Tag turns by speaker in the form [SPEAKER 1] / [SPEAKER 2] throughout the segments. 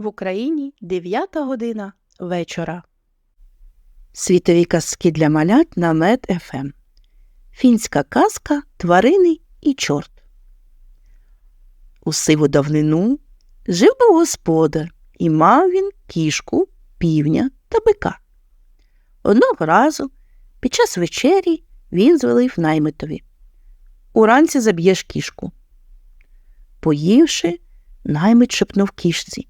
[SPEAKER 1] В Україні 9 година вечора. Світові казки для малят на Мед ФМ. Фінська казка Тварини і чорт. У сиву давнину жив був господар, і мав він кішку, півня та бика. Одного разу під час вечері він звелив наймитові. Уранці заб'єш кішку. Поївши, наймит шепнув кішці.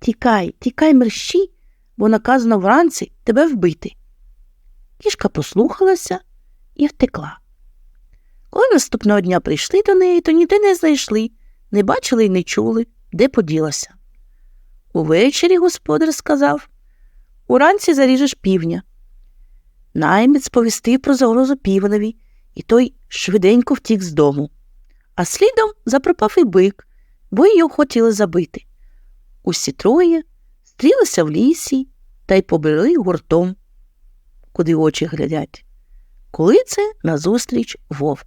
[SPEAKER 1] Тікай, тікай мерщій, бо наказано вранці тебе вбити. Кішка послухалася і втекла. Коли наступного дня прийшли до неї, то ніде не знайшли, не бачили й не чули, де поділася. Увечері господар сказав Уранці заріжеш півня. Наймець сповістив про загрозу півневі, і той швиденько втік з дому. А слідом запропав і бик, бо його хотіли забити. Усі троє стрілися в лісі та й побрели гуртом, куди очі глядять. Коли це назустріч вовк.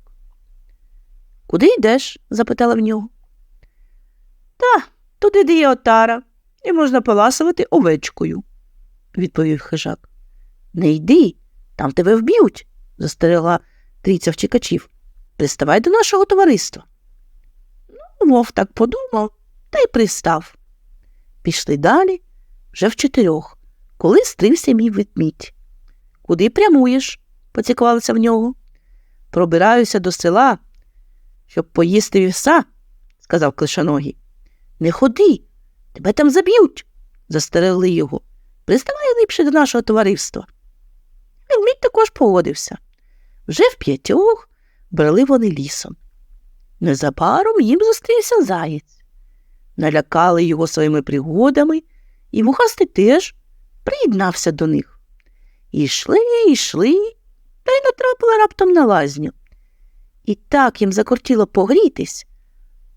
[SPEAKER 1] Куди йдеш? запитала в нього. Та, туди де є отара, і можна поласувати овечкою, відповів хижак. Не йди, там тебе вб'ють, застерегла трійця втікачів. Приставай до нашого товариства. Ну, Вов так подумав та й пристав. Пішли далі вже в чотирьох, коли стрився мій ведмідь. Куди прямуєш? поцікавилися в нього. Пробираюся до села, щоб поїсти вівса, сказав клишаногий. Не ходи, тебе там заб'ють, застерегли його. Приставай липше до нашого товариства. Ведмідь також погодився. Вже в п'ятьох брели вони лісом. Незабаром їм зустрівся заєць. Налякали його своїми пригодами, і вухастий теж приєднався до них. І йшли, йшли, та й натрапили раптом на лазню. І так їм закортіло погрітись,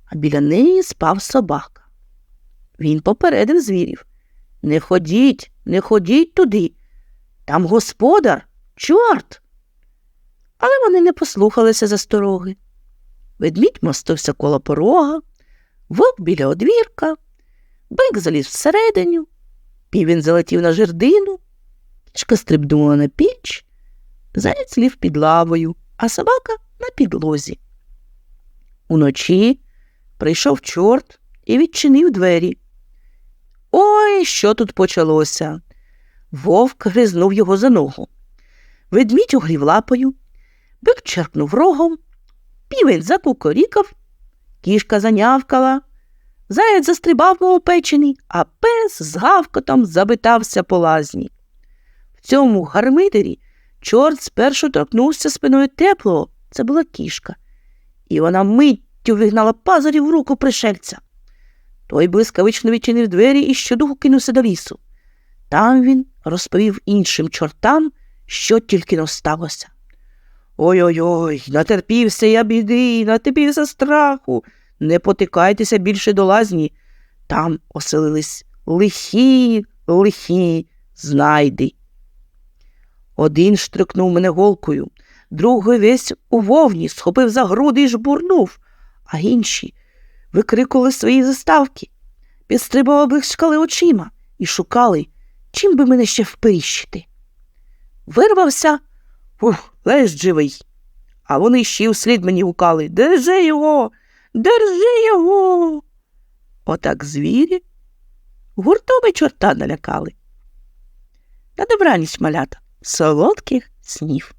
[SPEAKER 1] а біля неї спав собака. Він попередив звірів Не ходіть, не ходіть туди. Там господар, чорт. Але вони не послухалися застороги. Ведмідь мостився коло порога, вовк біля одвірка, бик заліз всередину, півень залетів на жердину, кішка стрибнула на піч, заяць лів під лавою, а собака на підлозі. Уночі прийшов чорт і відчинив двері. Ой, що тут почалося? Вовк гризнув його за ногу. Ведмідь угрів лапою, бик черкнув рогом, півень закукорікав, кішка занявкала, заяць застрибав мов печений, а пес з гавкотом забитався по лазні. В цьому гармидері чорт спершу торкнувся спиною теплого, це була кішка, і вона миттю вигнала пазурі в руку пришельця. Той блискавично відчинив двері і щодуху кинувся до лісу. Там він розповів іншим чортам, що тільки но сталося. Ой-ой, ой натерпівся я біди, натерпівся страху. Не потикайтеся більше до лазні. Там оселились лихі, лихі знайди. Один штрикнув мене голкою, другий весь у вовні схопив за груди і жбурнув, а інші викрикували свої заставки, підстрибували блискали очима і шукали, чим би мене ще впиріщити. Вирвався ух, ледь живий. А вони ще вслід мені гукали Держи його, держи його. Отак звірі гуртом і чорта налякали. На добраніч малята, солодких снів.